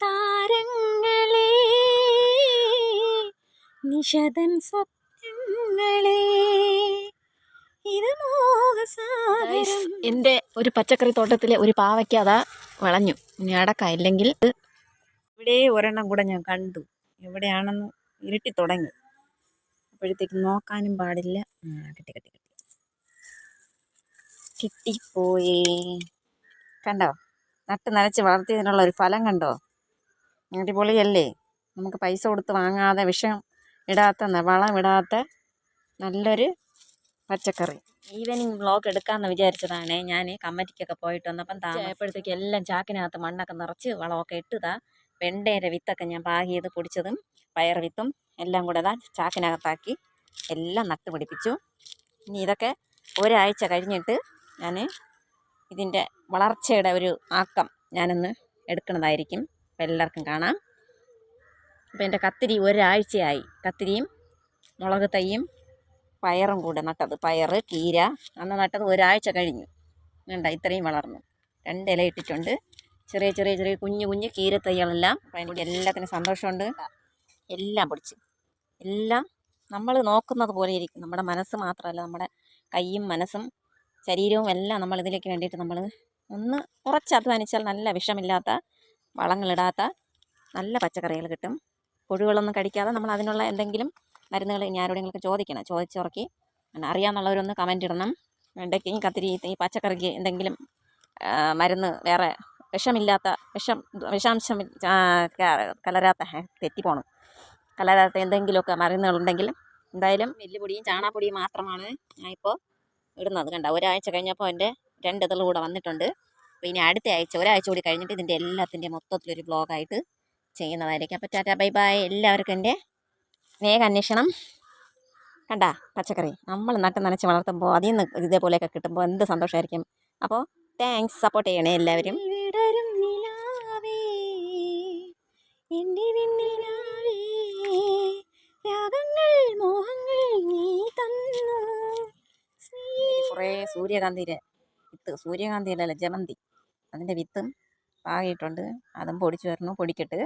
താരങ്ങളെ നിഷതൻ സ്വപ്നങ്ങളെ. ഇത് മോഹസാഗരം. എന്റെ ഒരു പച്ചക്കറി തോട്ടത്തിലെ ഒരു പാവയ്ക്ക് അതാ വളഞ്ഞു. ഇനി അടക്ക ഇല്ലെങ്കിൽ ഇവിടെ ഒരെണ്ണം കൂടെ ഞാൻ കണ്ടു. എവിടെയാണെന്ന് ഇരുട്ടി തുടങ്ങി. അപ്പോഴത്തേക്ക് നോക്കാനും പാടില്ല. കിട്ടി കിട്ടി കിട്ടി. കിട്ടിപ്പോയേ. കണ്ടോ? നട്ട് നനച്ച് വളർത്തിയതിനുള്ള ഒരു ഫലം കണ്ടോ? അടിപൊളിയല്ലേ? നമുക്ക് പൈസ കൊടുത്ത് വാങ്ങാതെ വിഷം ഇടാത്ത വളം ഇടാത്ത നല്ലൊരു പച്ചക്കറി. ഈവനിങ് വ്ളോഗ് എടുക്കാമെന്ന് വിചാരിച്ചതാണ്. ഞാൻ കമ്മറ്റിക്കൊക്കെ പോയിട്ട് വന്നപ്പം താമസപ്പോഴത്തേക്ക് എല്ലാം ചാക്കിനകത്ത് മണ്ണൊക്കെ നിറച്ച് വളമൊക്കെ ഇട്ടതാ. വെണ്ടേന്റെ വിത്തൊക്കെ ഞാൻ പാകിയത് പൊടിച്ചതും പയർ വിത്തും എല്ലാം കൂടെ ഇതാ ചാക്കിനകത്താക്കി എല്ലാം നട്ട് പിടിപ്പിച്ചു. ഇനി ഇതൊക്കെ ഒരാഴ്ച കഴിഞ്ഞിട്ട് ഞാൻ ഇതിന്റെ വളർച്ചയുടെ ഒരു ആക്കം ഞാനൊന്ന് എടുക്കുന്നതായിരിക്കും. എല്ലാവർക്കും കാണാം. അപ്പോൾ എന്റെ കത്തിരി ഒരാഴ്ചയായി. കത്തിരിയും മുളക് തൈയും പയറും കൂടെ നട്ടത്. പയറ് കീര അന്ന് നട്ടത് ഒരാഴ്ച കഴിഞ്ഞു. വേണ്ട ഇത്രയും വളർന്നു. രണ്ട് ഇല ഇട്ടിട്ടുണ്ട്. ചെറിയ ചെറിയ ചെറിയ കുഞ്ഞു കുഞ്ഞു കീര തൈകളെല്ലാം കൂടെ എല്ലാത്തിനും സന്തോഷമുണ്ട്. എല്ലാം പൊടിച്ച്. എല്ലാം നമ്മൾ നോക്കുന്നത് പോലെ ഇരിക്കും. നമ്മുടെ മനസ്സ് മാത്രമല്ല നമ്മുടെ കൈയും മനസ്സും ശരീരവും എല്ലാം നമ്മൾ ഇതിലേക്ക് വേണ്ടിയിട്ട് നമ്മൾ ഒന്ന് കുറച്ച് അധ്വാനിച്ചാൽ നല്ല വിഷമില്ലാത്ത വളങ്ങളിടാത്ത നല്ല പച്ചക്കറികൾ കിട്ടും. പുഴുകളൊന്നും കടിക്കാതെ നമ്മൾ അതിനുള്ള എന്തെങ്കിലും മരുന്നുകൾ ഇനി ആരോടെങ്കിലൊക്കെ ചോദിക്കണം. ചോദിച്ചുറക്കി അറിയാമെന്നുള്ളവരൊന്ന് കമന്റ് ഇടണം. വെണ്ടയ്ക്കയും കത്തിരി ഈ പച്ചക്കറിക്ക് എന്തെങ്കിലും മരുന്ന് വേറെ വിഷമില്ലാത്ത വിഷം വിഷാംശം കലരാത്ത തെറ്റിപ്പോണം. കലരാത്ത എന്തെങ്കിലുമൊക്കെ മരുന്നുകളുണ്ടെങ്കിൽ എന്തായാലും വെല്ലുപൊടിയും ചാണാപ്പൊടിയും മാത്രമാണ് ഞാനിപ്പോൾ ഇടുന്നത്. കണ്ട ഒരാഴ്ച കഴിഞ്ഞപ്പോൾ എന്റെ രണ്ട് ഇതൾ കൂടെ വന്നിട്ടുണ്ട്. അപ്പോൾ ഇനി അടുത്ത ആഴ്ച ഒരാഴ്ച കൂടി കഴിഞ്ഞിട്ട് ഇതിന്റെ എല്ലാത്തിന്റെയും മൊത്തത്തിലൊരു ബ്ലോഗായിട്ട് ചെയ്യുന്നതായിരിക്കും. അപ്പോൾ ടാറ്റ ബൈ ബൈ. എല്ലാവർക്കും എന്റെ സ്നേഹാന്വേഷണം കണ്ട പച്ചക്കറി. നമ്മൾ നട്ട് നനച്ച് വളർത്തുമ്പോൾ അതിൽ നിന്ന് ഇതേപോലെയൊക്കെ കിട്ടുമ്പോൾ എന്ത് സന്തോഷമായിരിക്കും. അപ്പോൾ താങ്ക്സ് സപ്പോർട്ട് ചെയ്യണേ എല്ലാവരും. എന്റെ രാഗങ്ങൾ മോഹങ്ങൾ നീ തന്നു. കുറേ സൂര്യകാന്തിയുടെ ഇത് സൂര്യകാന്തിയുടെ അല്ല ജമന്തി. അതിന്റെ വിത്തും പാകിയിട്ടുണ്ട്. അതും പൊടിച്ച് വരണം പൊടിക്കിട്ട്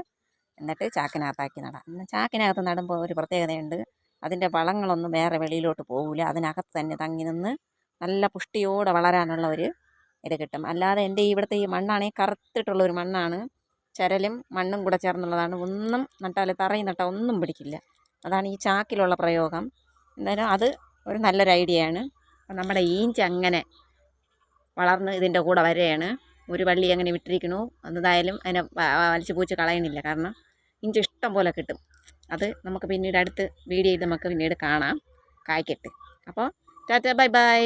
എന്നിട്ട് ചാക്കിനകത്താക്കി നടാം. ഇന്ന് ചാക്കിനകത്ത് നടുമ്പോൾ ഒരു പ്രത്യേകതയുണ്ട്. അതിന്റെ വളങ്ങളൊന്നും വേറെ വെളിയിലോട്ട് പോകില്ല അതിനകത്ത് തന്നെ തങ്ങി നിന്ന് നല്ല പുഷ്ടിയോടെ വളരാനുള്ള ഒരു ഇത് കിട്ടും. അല്ലാതെ എന്റെ ഇവിടുത്തെ ഈ മണ്ണാണെങ്കിൽ കറുത്തിട്ടുള്ള ഒരു മണ്ണാണ്. ചരലും മണ്ണും കൂടെ ചേർന്നുള്ളതാണ്. ഒന്നും നട്ടാൽ തറയിൽ നട്ടാൽ ഒന്നും പിടിക്കില്ല. അതാണ് ഈ ചാക്കിലുള്ള പ്രയോഗം. എന്തായാലും അത് ഒരു നല്ലൊരു ഐഡിയയാണ്. നമ്മുടെ ഈഞ്ച് അങ്ങനെ വളർന്ന് ഇതിന്റെ കൂടെ വരെയാണ് ഒരു പള്ളി അങ്ങനെ വിട്ടിരിക്കണു. എന്തായാലും അതിനെ വലിച്ചു പൂച്ച് കളയണില്ല. കാരണം ഇഞ്ചി ഇഷ്ടം പോലെ കിട്ടും. അത് നമുക്ക് പിന്നീട് അടുത്ത് വീഡിയോയിൽ നമുക്ക് പിന്നീട് കാണാം. കായ്ക്കട്ട്. അപ്പോൾ ടാറ്റ ബൈ ബൈ.